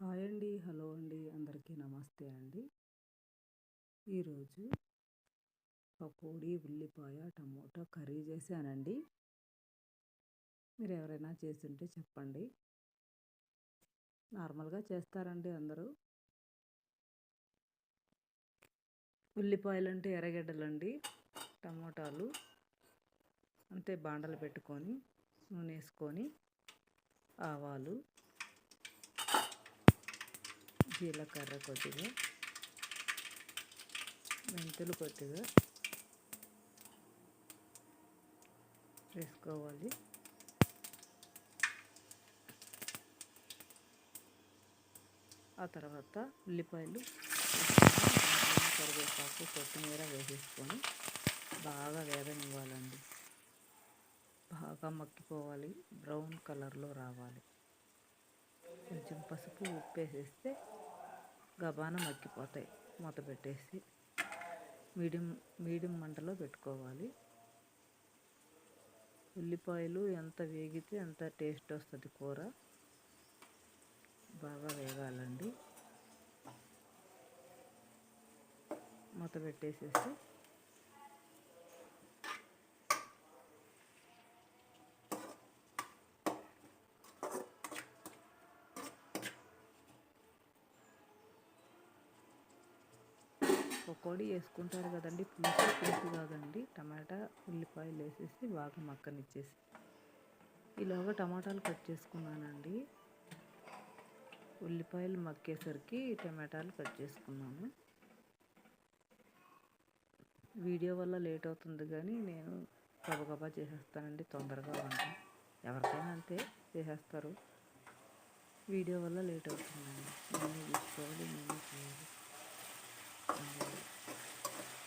Hi అండి hello అండి అందరికీ నమస్తే అండి. ఈరోజు పకోడీ ఉల్లిపాయ టమోటా కర్రీ చేశానండి. మీరు ఎవరైనా చేస్తుంటే చెప్పండి. నార్మల్గా చేస్తారండి అందరూ. ఉల్లిపాయలు అంటే ఎర్రగడ్డలండి టమోటాలు అంతే బాండలు పెట్టుకొని నూనె వేసుకొని ఆవాలు జీలకర్ర కొద్దిగా మెంతులు కొద్దిగా వేసుకోవాలి. ఆ తర్వాత ఉల్లిపాయలు కరివేపాకు కొత్తిమీర వేసేసుకొని బాగా వేగనివ్వాలండి. బాగా మక్కిపోవాలి బ్రౌన్ కలర్లో రావాలి. కొంచెం పసుపు ఉప్పు వేసేస్తే గబాన మగ్గిపోతాయి. మూత పెట్టేసి మీడియం మీడియం మంటలో పెట్టుకోవాలి. ఉల్లిపాయలు ఎంత వేగితే అంత టేస్ట్ వస్తుంది కూర. బాగా వేగాలండి. మూత పెట్టేసేసి పకోడీ వేసుకుంటారు కదండి. పులుసు పులుసు కాదండి. టమాటా ఉల్లిపాయలు వేసేసి బాగా మక్కనిచ్చేసి ఇలాగ టమాటాలు కట్ చేసుకున్నానండి. ఉల్లిపాయలు మక్కేసరికి టమాటాలు కట్ చేసుకున్నాను. వీడియో వల్ల లేట్ అవుతుంది కానీ నేను గబగబా చేసేస్తానండి తొందరగా వంట ఎవరికైనా అంతే చేసేస్తారు. వీడియో వల్ల లేట్ అవుతుందండి. నేనే తీసుకోవాలి నేనే చేయాలి.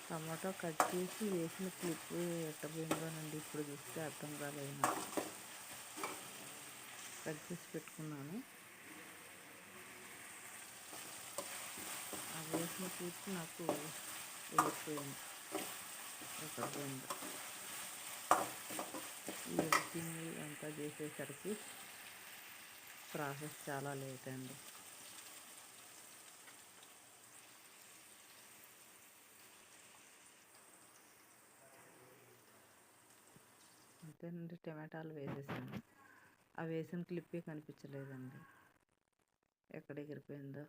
టమాటో కట్ చేసి వేసిన క్లిప్ ఎట్టబోయిందోనండి ఇప్పుడు చూస్తే అర్థం కాలేదు. నాకు కట్ చేసి పెట్టుకున్నాను. ఆ వేసిన క్లిప్ నాకు వెళ్ళిపోయింది. ఎక్కడ ఈ ఎడిటింగ్ అంతా చేసేసరికి ప్రాసెస్ చాలా లేట్ అండి. అంతేనండి టమాటాలు వేసేసాను. ఆ వేసిన క్లిప్పే కనిపించలేదండి. ఎక్కడ ఎగిరిపోయిందో.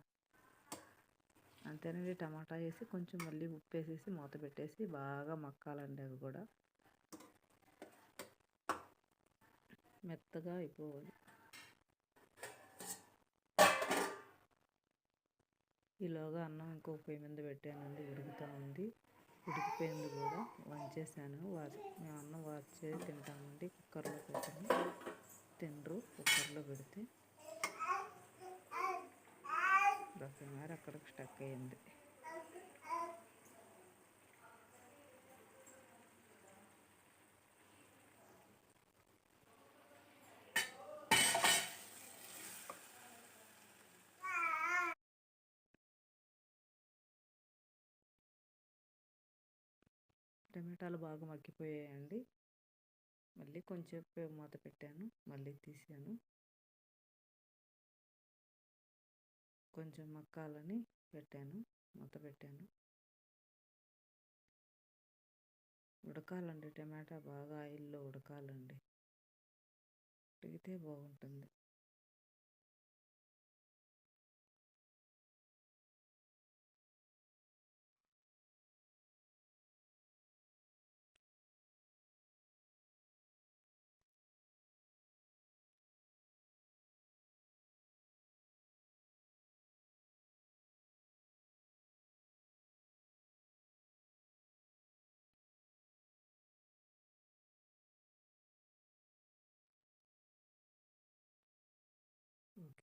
అంతేనండి టమాటా వేసి కొంచెం మళ్ళీ ఉప్పు వేసేసి మూత పెట్టేసి బాగా మక్కాలండి అవి కూడా. మెత్తగా అయిపోవాలి. ఈలోగా అన్నం ఇంకో పొయ్యి మీద పెట్టానండి. ఉడుకుతూ ఉంది. ఉడికిపోయింది కూడా. వంచేసాను. వాచ్ మేము అన్నం వాచ్ చేసి తింటామండి. కుక్కర్లో పెట్టాను. తినరు. కుక్కర్లో పెడితే. దొక్కమార అక్కడికి స్టక్ అయ్యింది. టమాటాలు బాగా మగ్గిపోయాయండి. మళ్ళీ కొంచెం మూత పెట్టాను. మళ్ళీ తీసాను. కొంచెం మక్కాలని పెట్టాను. మూత పెట్టాను. ఉడకాలండి. టమాటా బాగా ఆయిల్లో ఉడకాలండి. ఉడికితే బాగుంటుంది.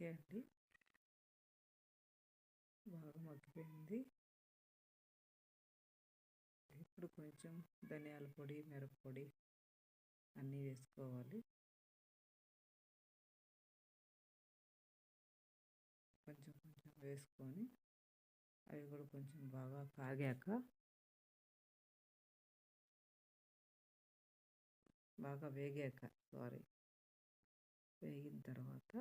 ఓకే అండి. బాగా మగ్గిపోయింది. ఇప్పుడు కొంచెం ధనియాల పొడి మిరప్పొడి అన్నీ వేసుకోవాలి. కొంచెం కొంచెం వేసుకొని అవి కూడా కొంచెం బాగా కాగాక బాగా వేగాక సారీ వేగిన తర్వాత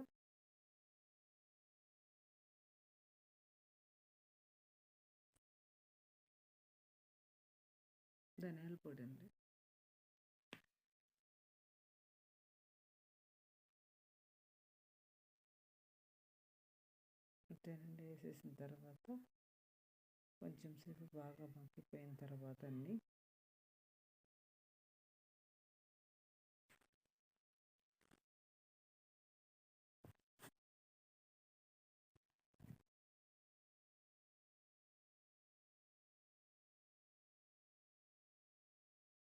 ధనియాల పొడి అండి. అంతేనండి వేసేసిన తర్వాత కొంచెం సేపు బాగా మగ్గిపోయిన తర్వాత అన్నీ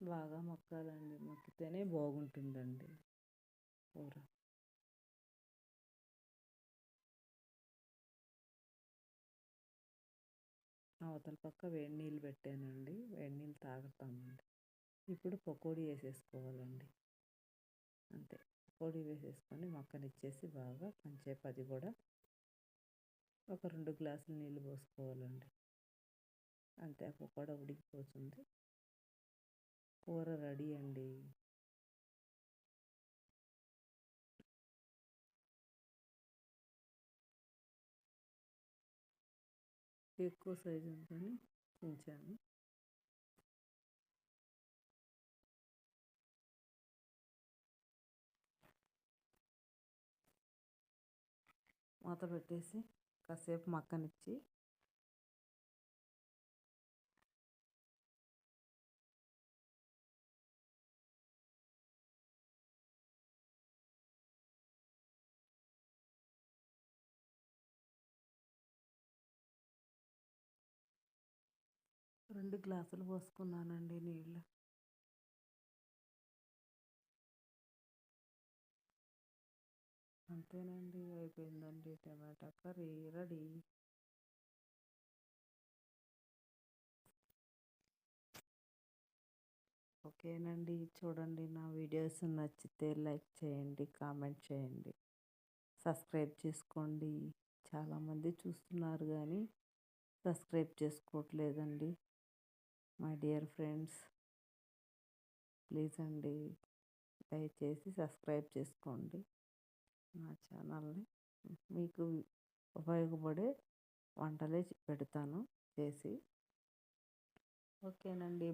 బాగా మక్కాలండి. మక్కితేనే బాగుంటుందండి. కూర. అవతల పక్క వేడి నీళ్ళు పెట్టానండి. వేడి నీళ్ళు తాగుతామండి. ఇప్పుడు పకోడీ వేసేసుకోవాలండి. అంతే. పకోడీ వేసేసుకొని మక్కనిచ్చేసి బాగా కొంచెంసేపు అది కూడా ఒక రెండు గ్లాసులు నీళ్ళు పోసుకోవాలండి. అంతే. ఆ పకోడా ఉడికిపోతుంది. కూర రెడీ అండి. ఎక్కువ సైజు ఉందని ఉంచాను. మూత పెట్టేసి కాసేపు మక్కనిచ్చి రెండు గ్లాసులు పోసుకున్నానండి నీళ్ళు. అంతేనండి అయిపోయిందండి టమాటా కర్రీ రెడీ. ఓకేనండి చూడండి నా వీడియోస్ నచ్చితే లైక్ చేయండి కామెంట్ చేయండి. సబ్స్క్రైబ్ చేసుకోండి. చాలామంది చూస్తున్నారు కానీ సబ్స్క్రైబ్ చేసుకోవట్లేదండి. మై డియర్ ఫ్రెండ్స్ ప్లీజ్ అండి దయచేసి సబ్స్క్రైబ్ చేసుకోండి నా ఛానల్ని మీకు ఉపయోగపడే వంటలే పెడతాను చేసి. ఓకేనండి.